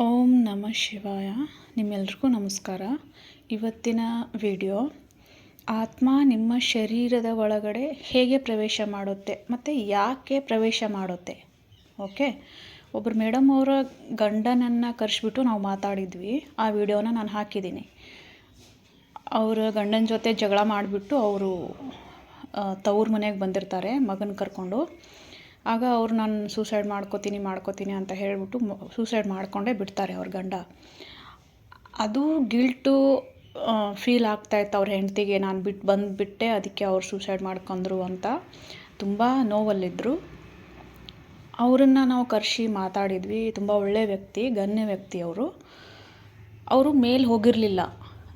ಓಂ ನಮಃ ಶಿವಾಯ. ನಿಮ್ಮೆಲ್ರಿಗೂ ನಮಸ್ಕಾರ. ಇವತ್ತಿನ ವಿಡಿಯೋ, ಆತ್ಮ ನಿಮ್ಮ ಶರೀರದ ಒಳಗಡೆ ಹೇಗೆ ಪ್ರವೇಶ ಮಾಡುತ್ತೆ ಮತ್ತು ಯಾಕೆ ಪ್ರವೇಶ ಮಾಡುತ್ತೆ? ಓಕೆ? ಒಬ್ಬರು ಮೇಡಮ್ ಅವರ ಗಂಡನನ್ನು ಕರೆಸ್ಬಿಟ್ಟು ನಾವು ಮಾತಾಡಿದ್ವಿ. ಆ ವಿಡಿಯೋನ ನಾನು ಹಾಕಿದ್ದೀನಿ. ಅವರ ಗಂಡನ ಜೊತೆ ಜಗಳ ಮಾಡಿಬಿಟ್ಟು ಅವರು ತವ್ರ ಮನೆಗೆ ಬಂದಿರ್ತಾರೆ, ಮಗನ ಕರ್ಕೊಂಡು. ಆಗ ಅವ್ರು ನಾನು ಸೂಸೈಡ್ ಮಾಡ್ಕೋತೀನಿ ಮಾಡ್ಕೋತೀನಿ ಅಂತ ಹೇಳಿಬಿಟ್ಟು ಸೂಸೈಡ್ ಮಾಡಿಕೊಂಡೇ ಬಿಡ್ತಾರೆ ಅವ್ರ ಗಂಡ. ಅದು ಗಿಲ್ಟು ಫೀಲ್ ಆಗ್ತಾಯಿತ್ತು ಅವ್ರ ಹೆಂಡತಿಗೆ. ನಾನು ಬಿಟ್ಟು ಬಂದುಬಿಟ್ಟೆ ಅದಕ್ಕೆ ಅವ್ರು ಸೂಸೈಡ್ ಮಾಡ್ಕೊಂಡ್ರು ಅಂತ. ತುಂಬ ನೋವಲ್ಲಿದ್ದರು ಅವರನ್ನು ನಾವು ಕರೆಸಿ ಮಾತಾಡಿದ್ವಿ. ತುಂಬ ಒಳ್ಳೆಯ ವ್ಯಕ್ತಿ ಗಣ್ಯ ವ್ಯಕ್ತಿ ಅವರು. ಅವರು ಮೇಲೆ ಹೋಗಿರಲಿಲ್ಲ.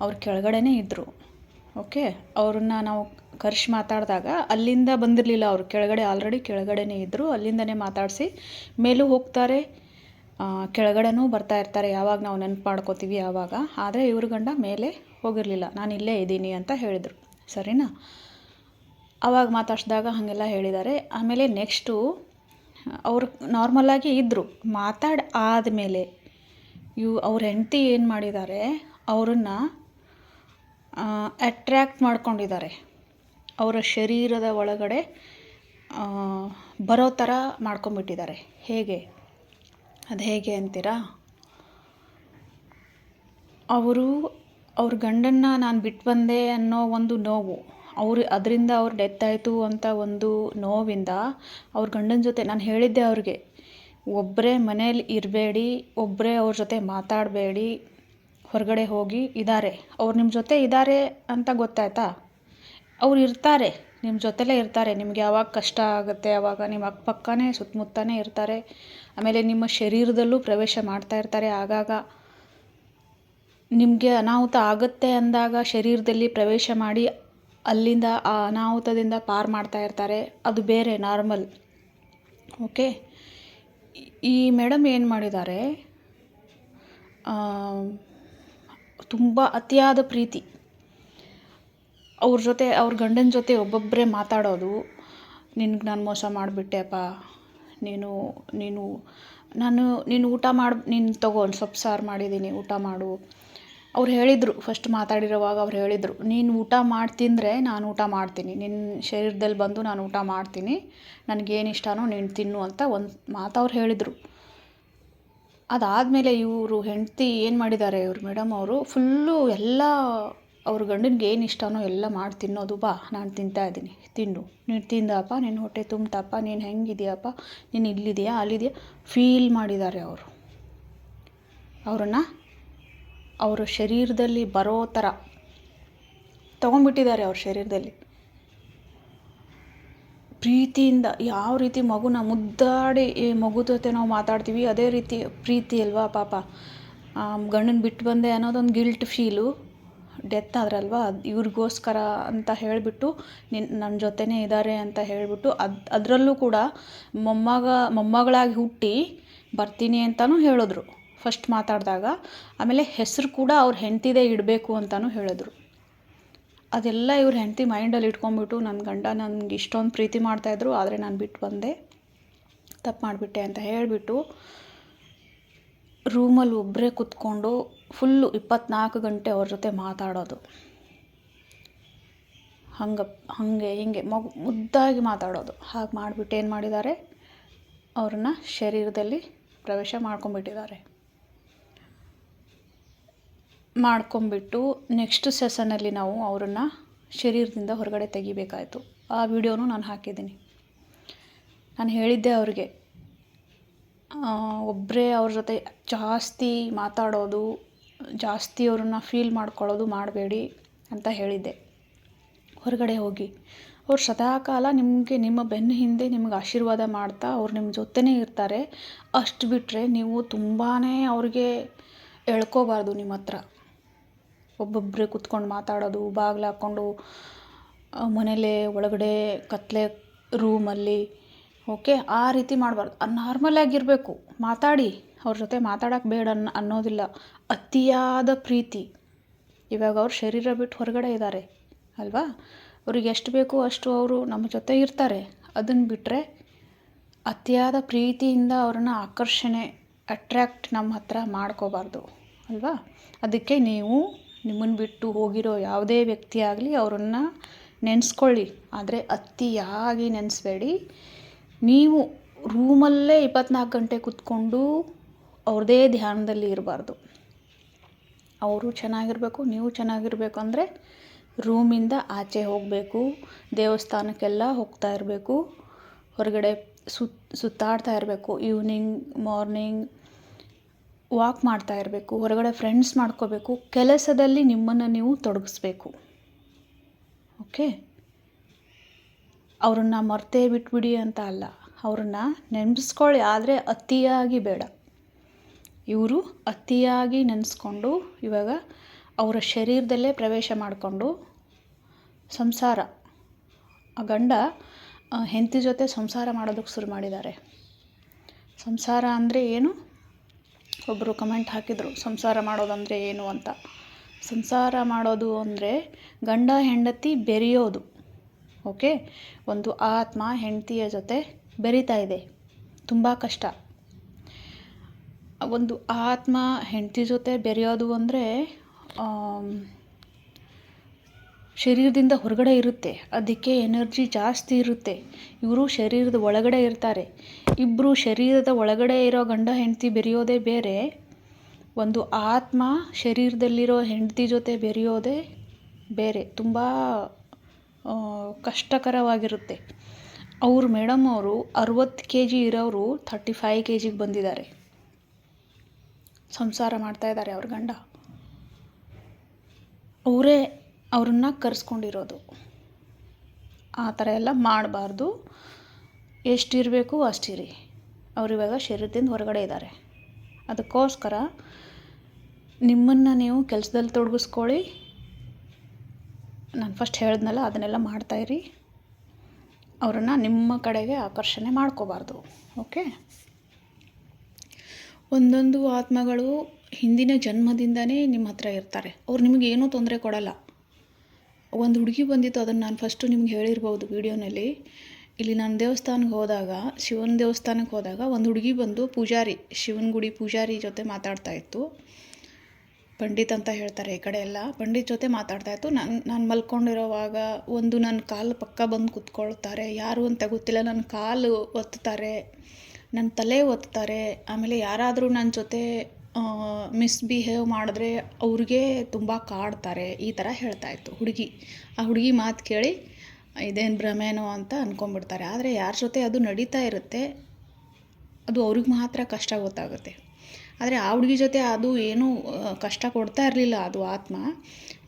ಅವ್ರು ಕೆಳಗಡೆನೇ ಇದ್ದರು ಓಕೆ? ಅವ್ರನ್ನ ನಾವು ಕರ್ಷ್ ಮಾತಾಡಿದಾಗ ಅಲ್ಲಿಂದ ಬಂದಿರಲಿಲ್ಲ ಅವರು. ಕೆಳಗಡೆ ಆಲ್ರೆಡಿ ಕೆಳಗಡೆನೇ ಇದ್ದರು ಅಲ್ಲಿಂದನೇ ಮಾತಾಡಿಸಿ ಮೇಲೂ ಹೋಗ್ತಾರೆ. ಕೆಳಗಡೆನೂ ಬರ್ತಾ ಇರ್ತಾರೆ. ಯಾವಾಗ ನಾವು ನೆನಪು ಮಾಡ್ಕೋತೀವಿ ಯಾವಾಗ. ಆದರೆ ಇವ್ರ ಗಂಡ ಮೇಲೆ ಹೋಗಿರಲಿಲ್ಲ. ನಾನು ಇಲ್ಲೇ ಇದ್ದೀನಿ ಅಂತ ಹೇಳಿದರು. ಸರಿನಾ? ಆವಾಗ ಮಾತಾಡ್ಸಿದಾಗ ಹಾಗೆಲ್ಲ ಹೇಳಿದ್ದಾರೆ. ಆಮೇಲೆ ನೆಕ್ಸ್ಟು ಅವರು ನಾರ್ಮಲಾಗಿ ಇದ್ದರು ಮಾತಾಡಿ ಆದಮೇಲೆ ಇವು ಅವ್ರ ಹೆಂಡತಿ ಏನು ಮಾಡಿದ್ದಾರೆ? ಅವರನ್ನು ಅಟ್ರ್ಯಾಕ್ಟ್ ಮಾಡ್ಕೊಂಡಿದ್ದಾರೆ. ಅವರ ಶರೀರದ ಒಳಗಡೆ ಬರೋ ಥರ ಮಾಡ್ಕೊಂಬಿಟ್ಟಿದ್ದಾರೆ ಹೇಗೆ? ಅದು ಹೇಗೆ ಅಂತೀರಾ? ಅವರು, ಅವ್ರ ಗಂಡನ್ನ ನಾನು ಬಿಟ್ಟು ಬಂದೆ ಅನ್ನೋ ಒಂದು ನೋವು, ಅವರು, ಅದರಿಂದ ಅವ್ರು ಡೆತ್ ಆಯಿತು ಅಂತ ಒಂದು ನೋವಿಂದ ಅವ್ರ ಗಂಡನ ಜೊತೆ, ನಾನು ಹೇಳಿದ್ದೆ ಅವ್ರಿಗೆ ಒಬ್ಬರೇ ಮನೇಲಿ ಇರಬೇಡಿ ಒಬ್ಬರೇ ಅವ್ರ ಜೊತೆ ಮಾತಾಡಬೇಡಿ, ಹೊರಗಡೆ ಹೋಗಿ ಇದ್ದಾರೆ ಅವ್ರು ನಿಮ್ಮ ಜೊತೆ ಇದ್ದಾರೆ ಅಂತ ಗೊತ್ತಾಯ್ತಾ? ಅವ್ರು ಇರ್ತಾರೆ ನಿಮ್ಮ ಜೊತೆಲೇ ಇರ್ತಾರೆ, ನಿಮ್ಗೆ ಯಾವಾಗ ಕಷ್ಟ ಆಗುತ್ತೆ ಆವಾಗ ನಿಮ್ಮ ಅಕ್ಕಪಕ್ಕನೇ ಸುತ್ತಮುತ್ತನೇ ಇರ್ತಾರೆ. ಆಮೇಲೆ ನಿಮ್ಮ ಶರೀರದಲ್ಲೂ ಪ್ರವೇಶ ಮಾಡ್ತಾ ಇರ್ತಾರೆ. ಆಗಾಗ ನಿಮಗೆ ಅನಾಹುತ ಆಗುತ್ತೆ ಅಂದಾಗ ಶರೀರದಲ್ಲಿ ಪ್ರವೇಶ ಮಾಡಿ ಅಲ್ಲಿಂದ ಆ ಅನಾಹುತದಿಂದ ಪಾರು ಮಾಡ್ತಾ ಇರ್ತಾರೆ. ಅದು ಬೇರೆ, ನಾರ್ಮಲ್. ಓಕೆ? ಈ ಮೇಡಮ್ ಏನು ಮಾಡಿದ್ದಾರೆ? ತುಂಬ ಅತಿಯಾದ ಪ್ರೀತಿ. ಅವ್ರ ಜೊತೆ, ಅವ್ರ ಗಂಡನ ಜೊತೆ ಒಬ್ಬೊಬ್ಬರೇ ಮಾತಾಡೋದು, ನಿನ್ಗೆ ನಾನು ಮೋಸ ಮಾಡಿಬಿಟ್ಟೆಪ್ಪ ನೀನು ನೀನು, ನಾನು, ನೀನು ಊಟ ಮಾಡಿ, ನೀನು ತಗೋ, ಒಂದು ಸೊಪ್ಪು ಸಾರು ಮಾಡಿದ್ದೀನಿ ಊಟ ಮಾಡು. ಅವ್ರು ಹೇಳಿದರು ಫಸ್ಟ್ ಮಾತಾಡಿರೋವಾಗ ಅವ್ರು ಹೇಳಿದರು, ನೀನು ಊಟ ಮಾಡಿ ತಿಂದರೆ ನಾನು ಊಟ ಮಾಡ್ತೀನಿ. ನಿನ್ನ ಶರೀರದಲ್ಲಿ ಬಂದು ನಾನು ಊಟ ಮಾಡ್ತೀನಿ. ನನಗೇನು ಇಷ್ಟನೋ ನೀನು ತಿನ್ನು ಅಂತ ಒಂದು ಮಾತು ಅವ್ರು ಹೇಳಿದರು. ಅದಾದಮೇಲೆ ಇವರು ಹೆಂಡತಿ ಏನು ಮಾಡಿದ್ದಾರೆ ಇವರು, ಮೇಡಮ್ ಅವರು, ಫುಲ್ಲು ಎಲ್ಲ ಅವ್ರ ಗಂಡನಿಗೆ ಏನು ಇಷ್ಟನೋ ಎಲ್ಲ ಮಾಡಿ ತಿನ್ನೋದು ಬಾ, ನಾನು ತಿಂತಾ ಇದ್ದೀನಿ. ತಿನ್ನು ನೀನು ತಿಂದಪ್ಪ ನಿನ್ನ ಹೊಟ್ಟೆ ತುಂಬ್ತಪ್ಪ, ನೀನು ಹೆಂಗಿದೆಯಪ್ಪ, ನೀನು ಇಲ್ಲಿದೆಯಾ, ಅಲ್ಲಿದೆಯಾ? ಫೀಲ್ ಮಾಡಿದ್ದಾರೆ ಅವರು. ಅವರನ್ನು ಅವರ ಶರೀರದಲ್ಲಿ ಬರೋ ಥರ ತೊಗೊಂಡ್ಬಿಟ್ಟಿದ್ದಾರೆ ಅವ್ರ ಶರೀರದಲ್ಲಿ. ಪ್ರೀತಿಯಿಂದ ಯಾವ ರೀತಿ ಮಗುನ ಮುದ್ದಾಡಿ ಮಗು ಜೊತೆ ನಾವು ಮಾತಾಡ್ತೀವಿ, ಅದೇ ರೀತಿ ಪ್ರೀತಿ ಅಲ್ವಾ ಪಾಪ. ಗಂಡನ ಬಿಟ್ಟು ಬಂದೆ ಅನ್ನೋದೊಂದು ಗಿಲ್ಟ್ ಫೀಲು ಡೆತ್ ಆದ್ರಲ್ವ? ಇವ್ರಿಗೋಸ್ಕರ ಅಂತ ಹೇಳಿಬಿಟ್ಟು ನಿನ್ನ ನನ್ನ ಜೊತೆನೇ ಇದ್ದಾರೆ ಅಂತ ಹೇಳಿಬಿಟ್ಟು ಅದು, ಅದರಲ್ಲೂ ಕೂಡ ಮೊಮ್ಮಗ, ಮೊಮ್ಮಗಳಾಗಿ ಹುಟ್ಟಿ ಬರ್ತೀನಿ ಅಂತಲೂ ಹೇಳಿದ್ರು ಫಸ್ಟ್ ಮಾತಾಡಿದಾಗ. ಆಮೇಲೆ ಹೆಸರು ಕೂಡ ಅವ್ರ ಹೆಂಡ್ತಿದೇ ಇಡಬೇಕು ಅಂತಲೂ ಹೇಳಿದ್ರು. ಅದೆಲ್ಲ ಇವ್ರ ಹೆಂಡತಿ ಮೈಂಡಲ್ಲಿ ಇಟ್ಕೊಂಡ್ಬಿಟ್ಟು ನನ್ನ ಗಂಡ ನನಗೆ ಇಷ್ಟೊಂದು ಪ್ರೀತಿ ಮಾಡ್ತಾಯಿದ್ರು ಆದರೆ ನಾನು ಬಿಟ್ಟು ಬಂದೆ. ತಪ್ಪು ಮಾಡಿಬಿಟ್ಟೆ ಅಂತ ಹೇಳಿಬಿಟ್ಟು ರೂಮಲ್ಲಿ ಒಬ್ಬರೇ ಕೂತ್ಕೊಂಡು ಫುಲ್ಲು ಇಪ್ಪತ್ನಾಲ್ಕು ಗಂಟೆ ಅವ್ರ ಜೊತೆ ಮಾತಾಡೋದು. ಹಂಗೆ, ಹಾಗೆ, ಹಿಂಗೆ ಮಗು ಮುದ್ದಾಗಿ ಮಾತಾಡೋದು. ಹಾಗೆ ಮಾಡಿಬಿಟ್ಟು ಏನು ಮಾಡಿದ್ದಾರೆ? ಅವ್ರನ್ನ ಶರೀರದಲ್ಲಿ ಪ್ರವೇಶ ಮಾಡ್ಕೊಂಬಿಟ್ಟಿದ್ದಾರೆ ಮಾಡ್ಕೊಂಬಿಟ್ಟು ನೆಕ್ಸ್ಟ್ ಸೆಸನಲ್ಲಿ ನಾವು ಅವರನ್ನು ಶರೀರದಿಂದ ಹೊರಗಡೆ ತೆಗಿಬೇಕಾಯಿತು. ಆ ವಿಡಿಯೋನು ನಾನು ಹಾಕಿದ್ದೀನಿ. ನಾನು ಹೇಳಿದ್ದೆ ಅವ್ರಿಗೆ ಒಬ್ಬರೇ ಅವ್ರ ಜೊತೆ ಜಾಸ್ತಿ ಮಾತಾಡೋದು ಜಾಸ್ತಿ ಅವ್ರನ್ನ ಫೀಲ್ ಮಾಡ್ಕೊಳ್ಳೋದು ಮಾಡಬೇಡಿ ಅಂತ ಹೇಳಿದ್ದೆ. ಹೊರಗಡೆ ಹೋಗಿ. ಅವ್ರು ಸದಾಕಾಲ ನಿಮಗೆ ನಿಮ್ಮ ಬೆನ್ನ ಹಿಂದೆ ನಿಮ್ಗೆ ಆಶೀರ್ವಾದ ಮಾಡ್ತಾ ಅವ್ರು ನಿಮ್ಮ ಜೊತೆನೇ ಇರ್ತಾರೆ. ಅಷ್ಟು ಬಿಟ್ಟರೆ ನೀವು ತುಂಬಾ ಅವ್ರಿಗೆ ಎಳ್ಕೋಬಾರ್ದು ನಿಮ್ಮ ಹತ್ರ. ಒಬ್ಬೊಬ್ಬರೇ ಕುತ್ಕೊಂಡು ಮಾತಾಡೋದು, ಬಾಗಿಲು ಹಾಕ್ಕೊಂಡು ಮನೇಲೇ ಒಳಗಡೆ ಕತ್ಲೆ ರೂಮಲ್ಲಿ ಓಕೆ ಆ ರೀತಿ ಮಾಡಬಾರ್ದು. ನಾರ್ಮಲಾಗಿರಬೇಕು ಮಾತಾಡಿ. ಅವ್ರ ಜೊತೆ ಮಾತಾಡೋಕೆ ಬೇಡ ಅನ್ ಅನ್ನೋದಿಲ್ಲ. ಅತಿಯಾದ ಪ್ರೀತಿ. ಇವಾಗ ಅವ್ರ ಶರೀರ ಬಿಟ್ಟು ಹೊರಗಡೆ ಇದ್ದಾರೆ ಅಲ್ವಾ? ಅವ್ರಿಗೆ ಎಷ್ಟು ಬೇಕು ಅಷ್ಟು ಅವರು ನಮ್ಮ ಜೊತೆ ಇರ್ತಾರೆ. ಅದನ್ನು ಬಿಟ್ಟರೆ ಅತಿಯಾದ ಪ್ರೀತಿಯಿಂದ ಅವ್ರನ್ನ ಆಕರ್ಷಣೆ ಅಟ್ರ್ಯಾಕ್ಟ್ ನಮ್ಮ ಹತ್ರ ಮಾಡ್ಕೋಬಾರ್ದು, ಅಲ್ವಾ? ಅದಕ್ಕೆ ನೀವು ನಿಮ್ಮನ್ನು ಬಿಟ್ಟು ಹೋಗಿರೋ ಯಾವುದೇ ವ್ಯಕ್ತಿ ಆಗಲಿ ಅವರನ್ನು ನೆನೆಸ್ಕೊಳ್ಳಿ. ಆದರೆ ಅತಿಯಾಗಿ ನೆನೆಸ್ಬೇಡಿ. ನೀವು ರೂಮಲ್ಲೇ ಇಪ್ಪತ್ನಾಲ್ಕು ಗಂಟೆ ಕೂತ್ಕೊಂಡು ಅವ್ರದ್ದೇ ಧ್ಯಾನದಲ್ಲಿ ಇರಬಾರ್ದು. ಅವರು ಚೆನ್ನಾಗಿರಬೇಕು, ನೀವು ಚೆನ್ನಾಗಿರಬೇಕು ಅಂದರೆ ರೂಮಿಂದ ಆಚೆ ಹೋಗಬೇಕು, ದೇವಸ್ಥಾನಕ್ಕೆಲ್ಲ ಹೋಗ್ತಾ ಇರಬೇಕು, ಹೊರಗಡೆ ಸುತ್ ಸುತ್ತಾಡ್ತಾ ಇರಬೇಕು ಈವ್ನಿಂಗ್ ಮಾರ್ನಿಂಗ್ ವಾಕ್ ಮಾಡ್ತಾ ಇರಬೇಕು, ಹೊರಗಡೆ ಫ್ರೆಂಡ್ಸ್ ಮಾಡ್ಕೋಬೇಕು, ಕೆಲಸದಲ್ಲಿ ನಿಮ್ಮನ್ನು ನೀವು ತೊಡಗಿಸ್ಬೇಕು. ಓಕೆ ಅವ್ರನ್ನ ಮರ್ತೇ ಬಿಟ್ಬಿಡಿ ಅಂತ ಅಲ್ಲ, ಅವ್ರನ್ನ ನೆನೆಸ್ಕೊಳ್ಳಿ ಆದರೆ ಅತಿಯಾಗಿ ಬೇಡ. ಇವರು ಅತಿಯಾಗಿ ನೆನೆಸ್ಕೊಂಡು ಇವಾಗ ಅವರ ಶರೀರದಲ್ಲೇ ಪ್ರವೇಶ ಮಾಡಿಕೊಂಡು ಸಂಸಾರ, ಆ ಗಂಡ ಹೆಂಡತಿ ಜೊತೆ ಸಂಸಾರ ಮಾಡೋದಕ್ಕೆ ಶುರು ಮಾಡಿದ್ದಾರೆ. ಸಂಸಾರ ಅಂದರೆ ಏನು? ಒಬ್ಬರು ಕಮೆಂಟ್ ಹಾಕಿದರು, ಸಂಸಾರ ಮಾಡೋದಂದರೆ ಏನು ಅಂತ. ಸಂಸಾರ ಮಾಡೋದು ಅಂದರೆ ಗಂಡ, ಹೆಂಡತಿ ಬೆರೆಯೋದು ಓಕೆ ಒಂದು ಆತ್ಮ, ಹೆಂಡತಿಯ ಜೊತೆ ಬೆರೀತಾ ಇದೆ. ತುಂಬ ಕಷ್ಟ. ಒಂದು ಆತ್ಮ ಹೆಂಡತಿ ಜೊತೆ ಬೆರೆಯೋದು ಅಂದರೆ ಶರೀರದಿಂದ ಹೊರಗಡೆ ಇರುತ್ತೆ. ಅದಕ್ಕೆ ಎನರ್ಜಿ ಜಾಸ್ತಿ ಇರುತ್ತೆ. ಇವರು ಶರೀರದ ಒಳಗಡೆ ಇರ್ತಾರೆ. ಇಬ್ಬರು ಶರೀರದ ಒಳಗಡೆ ಇರೋ ಗಂಡ ಹೆಂಡತಿ ಬೆರೆಯೋದೇ ಬೇರೆ. ಒಂದು ಆತ್ಮ ಶರೀರದಲ್ಲಿರೋ ಹೆಂಡತಿ ಜೊತೆ ಬೆರೆಯೋದೇ ಬೇರೆ. ತುಂಬ ಕಷ್ಟಕರವಾಗಿರುತ್ತೆ. ಅವರು ಮೇಡಮ್ ಅವರು ಅರುವತ್ತು ಕೆ ಜಿ ಇರೋರು ಥರ್ಟಿ ಫೈವ್ ಕೆ ಜಿಗೆ ಬಂದಿದ್ದಾರೆ. ಸಂಸಾರ ಮಾಡ್ತಾ ಇದ್ದಾರೆ ಅವ್ರ ಗಂಡ. ಅವರೇ ಅವ್ರನ್ನ ಕರೆಸ್ಕೊಂಡಿರೋದು. ಆ ಥರ ಎಲ್ಲ ಮಾಡಬಾರ್ದು. ಎಷ್ಟಿರಬೇಕು ಅಷ್ಟಿರಿ. ಅವರು ಇವಾಗ ಶರೀರದಿಂದ ಹೊರಗಡೆ ಇದ್ದಾರೆ. ಅದಕ್ಕೋಸ್ಕರ ನಿಮ್ಮನ್ನು ನೀವು ಕೆಲಸದಲ್ಲಿ ತೊಡಗಿಸ್ಕೊಳ್ಳಿ. ನಾನು ಫಸ್ಟ್ ಹೇಳಿದ್ನಲ್ಲ, ಅದನ್ನೆಲ್ಲ ಮಾಡ್ತಾಯಿರಿ ಅವರನ್ನು ನಿಮ್ಮ ಕಡೆಗೆ ಆಕರ್ಷಣೆ ಮಾಡ್ಕೋಬಾರ್ದು. ಓಕೆ ಒಂದೊಂದು ಆತ್ಮಗಳು ಹಿಂದಿನ ಜನ್ಮದಿಂದನೇ ನಿಮ್ಮ ಹತ್ರ ಇರ್ತಾರೆ. ಅವ್ರು ನಿಮಗೆ ಏನೂ ತೊಂದರೆ ಕೊಡಲ್ಲ. ಒಂದು ಹುಡುಗಿ ಬಂದಿತ್ತು, ಅದನ್ನು ನಾನು ಫಸ್ಟು ನಿಮ್ಗೆ ಹೇಳಿರ್ಬೋದು ವೀಡಿಯೋನಲ್ಲಿ. ಇಲ್ಲಿ ನಾನು ದೇವಸ್ಥಾನಕ್ಕೆ ಹೋದಾಗ, ಶಿವನ ದೇವಸ್ಥಾನಕ್ಕೆ ಹೋದಾಗ ಒಂದು ಹುಡುಗಿ ಬಂದು ಪೂಜಾರಿ, ಶಿವನ ಗುಡಿ ಪೂಜಾರಿ ಜೊತೆ ಮಾತಾಡ್ತಾ ಇತ್ತು. ಪಂಡಿತ್ ಅಂತ ಹೇಳ್ತಾರೆ ಈ ಕಡೆ ಎಲ್ಲ. ಪಂಡಿತ್ ಜೊತೆ ಮಾತಾಡ್ತಾ ಇತ್ತು. ನಾನು ನಾನು ಮಲ್ಕೊಂಡಿರೋವಾಗ ಒಂದು ನನ್ನ ಕಾಲು ಪಕ್ಕ ಬಂದು ಕುತ್ಕೊಳ್ತಾರೆ. ಯಾರು ಅಂತ ಗೊತ್ತಿಲ್ಲ ನನ್ನ ಕಾಲು ಒತ್ತಾರೆ ನನ್ನ ತಲೆ ಒತ್ತಾರೆ. ಆಮೇಲೆ ಯಾರಾದರೂ ನನ್ನ ಜೊತೆ ಮಿಸ್ಬಿಹೇವ್ ಮಾಡಿದ್ರೆ ಅವ್ರಿಗೆ ತುಂಬ ಕಾಡ್ತಾರೆ. ಈ ಥರ ಹೇಳ್ತಾ ಇತ್ತು ಹುಡುಗಿ. ಆ ಹುಡುಗಿ ಮಾತು ಕೇಳಿ, ಇದೇನು ಭ್ರಮೆನೋ ಅಂತ ಅಂದ್ಕೊಂಡ್ಬಿಡ್ತಾರೆ ಆದರೆ ಯಾರ ಜೊತೆ ಅದು ನಡೀತಾ ಇರುತ್ತೆ, ಅದು ಅವ್ರಿಗೆ ಮಾತ್ರ ಕಷ್ಟ ಗೊತ್ತಾಗುತ್ತೆ. ಆದರೆ ಆ ಹುಡುಗಿ ಜೊತೆ ಅದು ಏನೂ ಕಷ್ಟ ಕೊಡ್ತಾ ಇರಲಿಲ್ಲ ಅದು ಆತ್ಮ.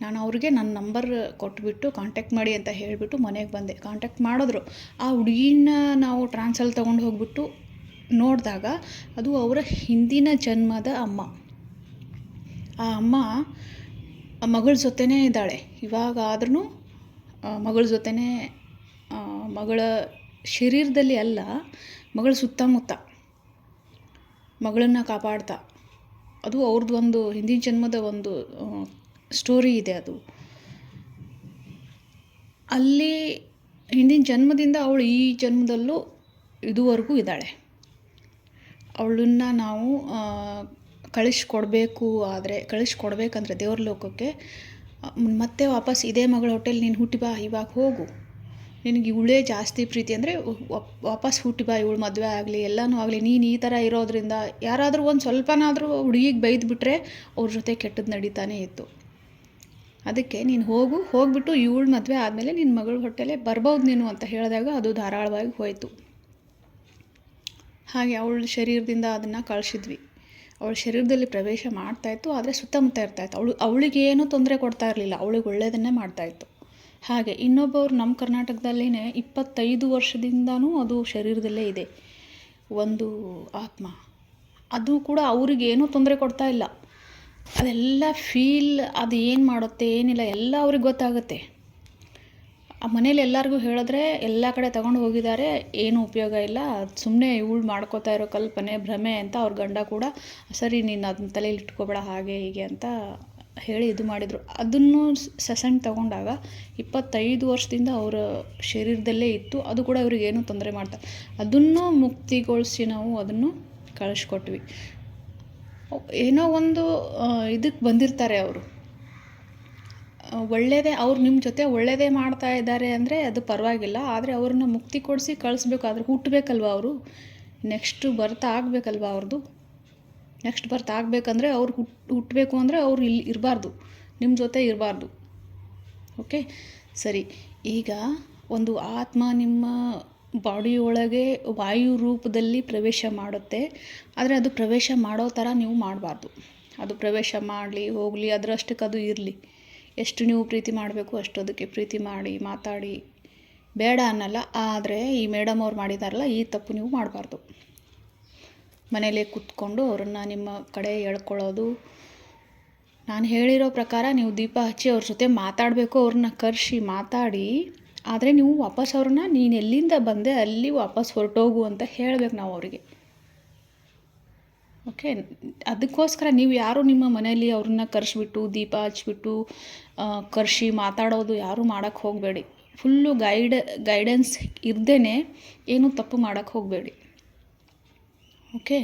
ನಾನು ಅವ್ರಿಗೆ ನನ್ನ ನಂಬರ್ ಕೊಟ್ಬಿಟ್ಟು ಕಾಂಟ್ಯಾಕ್ಟ್ ಮಾಡಿ ಅಂತ ಹೇಳಿಬಿಟ್ಟು ಮನೆಗೆ ಬಂದೆ. ಕಾಂಟ್ಯಾಕ್ಟ್ ಮಾಡಿದ್ರು. ಆ ಹುಡುಗಿನ ನಾವು ಟ್ರಾನ್ಸಲ್ಲಿ ತೊಗೊಂಡು ಹೋಗ್ಬಿಟ್ಟು ನೋಡಿದಾಗ ಅದು ಅವರ ಹಿಂದಿನ ಜನ್ಮದ ಅಮ್ಮ. ಆ ಅಮ್ಮ ಮಗಳ ಜೊತೆನೇ ಇದ್ದಾಳೆ. ಇವಾಗ ಆದ್ರೂ ಮಗಳ ಜೊತೆನೇ ಮಗಳ ಶರೀರದಲ್ಲಿ ಅಲ್ಲ, ಮಗಳ ಸುತ್ತಮುತ್ತ ಮಗಳನ್ನು ಕಾಪಾಡ್ತಾ. ಅದು ಅವ್ರದ್ದು ಒಂದು, ಹಿಂದಿನ ಜನ್ಮದ ಒಂದು ಸ್ಟೋರಿ ಇದೆ ಅದು. ಅಲ್ಲಿ ಹಿಂದಿನ ಜನ್ಮದಿಂದ ಅವಳು ಈ ಜನ್ಮದಲ್ಲೂ ಇದುವರೆಗೂ ಇದ್ದಾಳೆ. ಅವಳನ್ನ ನಾವು ಕಳಿಸ್ಕೊಡ್ಬೇಕು ಆದರೆ, ಕಳಿಸ್ಕೊಡ್ಬೇಕಂದ್ರೆ ದೇವ್ರ ಲೋಕಕ್ಕೆ ಮತ್ತೆ ವಾಪಸ್ ಇದೇ ಮಗಳ ಹೋಟೆಲ್ ನೀನು ಹುಟ್ಟಿ ಬಾ, ಇವಾಗ ಹೋಗು. ನಿನಗೆ ಇವಳೇ ಜಾಸ್ತಿ ಪ್ರೀತಿ ಅಂದರೆ ವಾಪಸ್ ಹುಟ್ಟಿ ಬಾ, ಇವಳು ಮದುವೆ ಆಗಲಿ, ಎಲ್ಲನೂ ಆಗಲಿ, ನೀನು ಈ ಥರ ಇರೋದ್ರಿಂದ ಯಾರಾದರೂ ಒಂದು ಸ್ವಲ್ಪನಾದರೂ ಹುಡುಗಿಗೆ ಬೈದ್ಬಿಟ್ರೆ ಅವ್ರ ಜೊತೆ ಕೆಟ್ಟದ್ದು ನಡೀತಾನೆ ಇತ್ತು. ಅದಕ್ಕೆ ನೀನು ಹೋಗು, ಹೋಗ್ಬಿಟ್ಟು ಇವಳು ಮದುವೆ ಆದಮೇಲೆ ನಿನ್ನ ಮಗಳ ಹೊಟ್ಟೆಲೇ ಬರ್ಬೋದು ನೀನು ಅಂತ ಹೇಳಿದಾಗ ಅದು ಧಾರಾಳವಾಗಿ ಹೋಯಿತು. ಹಾಗೆ ಅವಳ ಶರೀರದಿಂದ ಅದನ್ನು ಕಳಿಸಿದ್ವಿ. ಅವಳ ಶರೀರದಲ್ಲಿ ಪ್ರವೇಶ ಮಾಡ್ತಾಯಿತ್ತು ಆದರೆ ಸುತ್ತಮುತ್ತ ಇರ್ತಾಯಿತ್ತು ಅವಳು, ಅವಳಿಗೆ ಏನೂ ತೊಂದರೆ ಕೊಡ್ತಾ ಇರಲಿಲ್ಲ, ಅವಳಿಗೆ ಒಳ್ಳೆಯದನ್ನೇ ಮಾಡ್ತಾಯಿತ್ತು ಹಾಗೆ ಇನ್ನೊಬ್ಬರು ನಮ್ಮ ಕರ್ನಾಟಕದಲ್ಲೇ ಇಪ್ಪತ್ತೈದು ವರ್ಷದಿಂದನೂ ಅದು ಶರೀರದಲ್ಲೇ ಇದೆ. ಒಂದು ಆತ್ಮ. ಅದು ಕೂಡ ಅವ್ರಿಗೇನೂ ತೊಂದರೆ ಕೊಡ್ತಾ ಇಲ್ಲ. ಅದೆಲ್ಲ ಫೀಲ್ ಅದು ಏನು ಮಾಡುತ್ತೆ, ಏನಿಲ್ಲ, ಎಲ್ಲ ಅವ್ರಿಗೆ ಗೊತ್ತಾಗುತ್ತೆ. ಆ ಮನೇಲಿ ಎಲ್ಲರಿಗೂ ಹೇಳಿದ್ರೆ ಎಲ್ಲ ಕಡೆ ತಗೊಂಡು ಹೋಗಿದ್ದಾರೆ ಏನು ಉಪಯೋಗ ಇಲ್ಲ. ಸುಮ್ಮನೆ ಇವಳು ಮಾಡ್ಕೋತಾ ಇರೋ ಕಲ್ಪನೆ, ಭ್ರಮೆ ಅಂತ ಅವ್ರ ಗಂಡ ಕೂಡ, ಸರಿ ನೀನು ಅದನ್ನ ತಲೆಯಲ್ಲಿ ಇಟ್ಕೋಬೇಡ, ಹಾಗೆ ಹೀಗೆ ಅಂತ ಹೇಳಿ ಇದು ಮಾಡಿದರು. ಅದನ್ನು ಸೆಸೆಂಟ್ ತಗೊಂಡಾಗ ಇಪ್ಪತ್ತೈದು ವರ್ಷದಿಂದ ಅವರ ಶರೀರದಲ್ಲೇ ಇತ್ತು. ಅದು ಕೂಡ ಅವ್ರಿಗೆ ಏನೂ ತೊಂದರೆ ಮಾಡ್ತಾರೆ ಅದನ್ನು ಮುಕ್ತಿಗೊಳಿಸಿ ನಾವು ಅದನ್ನು ಕಳಿಸ್ಕೊಟ್ವಿ. ಏನೋ ಒಂದು ಇದಕ್ಕೆ ಬಂದಿರ್ತಾರೆ ಅವರು. ಒಳ್ಳೆಯದೇ ಅವ್ರು ನಿಮ್ಮ ಜೊತೆ ಒಳ್ಳೆಯದೇ ಮಾಡ್ತಾ ಇದ್ದಾರೆ ಅಂದರೆ ಅದು ಪರವಾಗಿಲ್ಲ. ಆದರೆ ಅವ್ರನ್ನ ಮುಕ್ತಿ ಕೊಡಿಸಿ ಕಳಿಸ್ಬೇಕು. ಆದರೆ ಹುಟ್ಟಬೇಕಲ್ವ ಅವರು? ನೆಕ್ಸ್ಟು ಬರ್ತಾ ಆಗಬೇಕಲ್ವ ಅವ್ರದ್ದು ನೆಕ್ಸ್ಟ್ ಬರ್ತಾ ಆಗಬೇಕಂದ್ರೆ ಅವ್ರು ಹುಟ್ಟು ಹುಟ್ಟಬೇಕು ಅಂದರೆ ಅವ್ರು ಇಲ್ಲಿ ಇರಬಾರ್ದು. ನಿಮ್ಮ ಜೊತೆ ಇರಬಾರ್ದು. ಓಕೆ ಸರಿ. ಈಗ ಒಂದು ಆತ್ಮ ನಿಮ್ಮ ಬಾಡಿಯೊಳಗೆ ವಾಯು ರೂಪದಲ್ಲಿ ಪ್ರವೇಶ ಮಾಡುತ್ತೆ. ಆದರೆ ಅದು ಪ್ರವೇಶ ಮಾಡೋ ಥರ ನೀವು ಮಾಡಬಾರ್ದು. ಅದು ಪ್ರವೇಶ ಮಾಡಲಿ, ಹೋಗಲಿ, ಅದರಷ್ಟಕ್ಕೆ ಅದು ಇರಲಿ. ಎಷ್ಟು ನೀವು ಪ್ರೀತಿ ಮಾಡಬೇಕು ಅಷ್ಟು ಅದಕ್ಕೆ ಪ್ರೀತಿ ಮಾಡಿ, ಮಾತಾಡಿ. ಬೇಡ ಅನ್ನಲ್ಲ, ಆದರೆ ಈ ಮೇಡಮ್ ಅವ್ರು ಮಾಡಿದಾರಲ್ಲ, ಈ ತಪ್ಪು ನೀವು ಮಾಡಬಾರ್ದು. ಮನೇಲೇ ಕೂತ್ಕೊಂಡು ಅವ್ರನ್ನ ನಿಮ್ಮ ಕಡೆ ಹೇಳ್ಕೊಳ್ಳೋದು ನಾನು ಹೇಳಿರೋ ಪ್ರಕಾರ ನೀವು ದೀಪ ಹಚ್ಚಿ ಅವ್ರ ಜೊತೆ ಮಾತಾಡಬೇಕು, ಅವ್ರನ್ನ ಕರೆಸಿ ಮಾತಾಡಿ. ಆದರೆ ನೀವು ವಾಪಸ್ ಅವ್ರನ್ನ, ನೀನು ಎಲ್ಲಿಂದ ಬಂದೆ, ಅಲ್ಲಿ ವಾಪಸ್ ಹೊರಟೋಗು ಅಂತ ಹೇಳಬೇಕು ನಾವು ಅವರಿಗೆ. ಓಕೆ, ಅದಕ್ಕೋಸ್ಕರ ನೀವು ಯಾರು ನಿಮ್ಮ ಮನೆಯಲ್ಲಿ ಅವ್ರನ್ನ ಕರೆಸ್ಬಿಟ್ಟು, ದೀಪ ಹಚ್ಬಿಟ್ಟು ಕರ್ಸಿ ಮಾತಾಡೋದು ಯಾರೂ ಮಾಡೋಕ್ಕೆ ಹೋಗಬೇಡಿ. ಫುಲ್ಲು ಗೈಡ್ ಗೈಡೆನ್ಸ್ ಇರ್ದೇ ಏನೂ ತಪ್ಪು ಮಾಡೋಕ್ಕೆ ಹೋಗಬೇಡಿ. ಓಕೆ,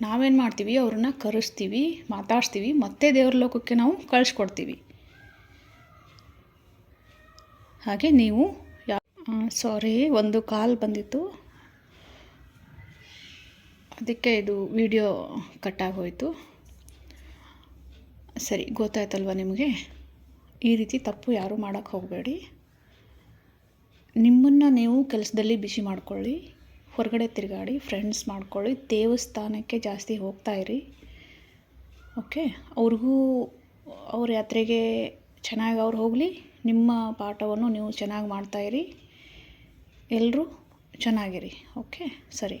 ನಾವೇನು ಮಾಡ್ತೀವಿ, ಅವ್ರನ್ನ ಕರೆಸ್ತೀವಿ, ಮಾತಾಡ್ಸ್ತೀವಿ, ಮತ್ತೆ ದೇವ್ರ ಲೋಕಕ್ಕೆ ನಾವು ಕಳಿಸ್ಕೊಡ್ತೀವಿ. ಹಾಗೆ ನೀವು ಯಾ ಸಾರಿ ಒಂದು ಕಾಲ್ ಬಂದಿತ್ತು. ಅದಕ್ಕೆ ಇದು ವಿಡಿಯೋ ಕಟ್ಟಾಗೋಯಿತು. ಸರಿ, ಗೊತ್ತಾಯ್ತಲ್ವ ನಿಮಗೆ? ಈ ರೀತಿ ತಪ್ಪು ಯಾರೂ ಮಾಡೋಕ್ಕೆ ಹೋಗಬೇಡಿ. ನಿಮ್ಮನ್ನು ನೀವು ಕೆಲಸದಲ್ಲಿ ಬಿಸಿ ಮಾಡ್ಕೊಳ್ಳಿ, ಹೊರಗಡೆ ತಿರುಗಾಡಿ ಫ್ರೆಂಡ್ಸ್ ಮಾಡ್ಕೊಳ್ಳಿ, ದೇವಸ್ಥಾನಕ್ಕೆ ಜಾಸ್ತಿ ಹೋಗ್ತಾ ಇರಿ. ಓಕೆ ಅವ್ರಿಗೂ ಅವ್ರ ಯಾತ್ರೆಗೆ ಚೆನ್ನಾಗಿ ಅವ್ರು ಹೋಗಲಿ, ನಿಮ್ಮ ಪಾಠವನ್ನು ನೀವು ಚೆನ್ನಾಗಿ ಮಾಡ್ತಾಯಿರಿ ಎಲ್ಲರೂ ಚೆನ್ನಾಗಿರಿ. ಓಕೆ ಸರಿ.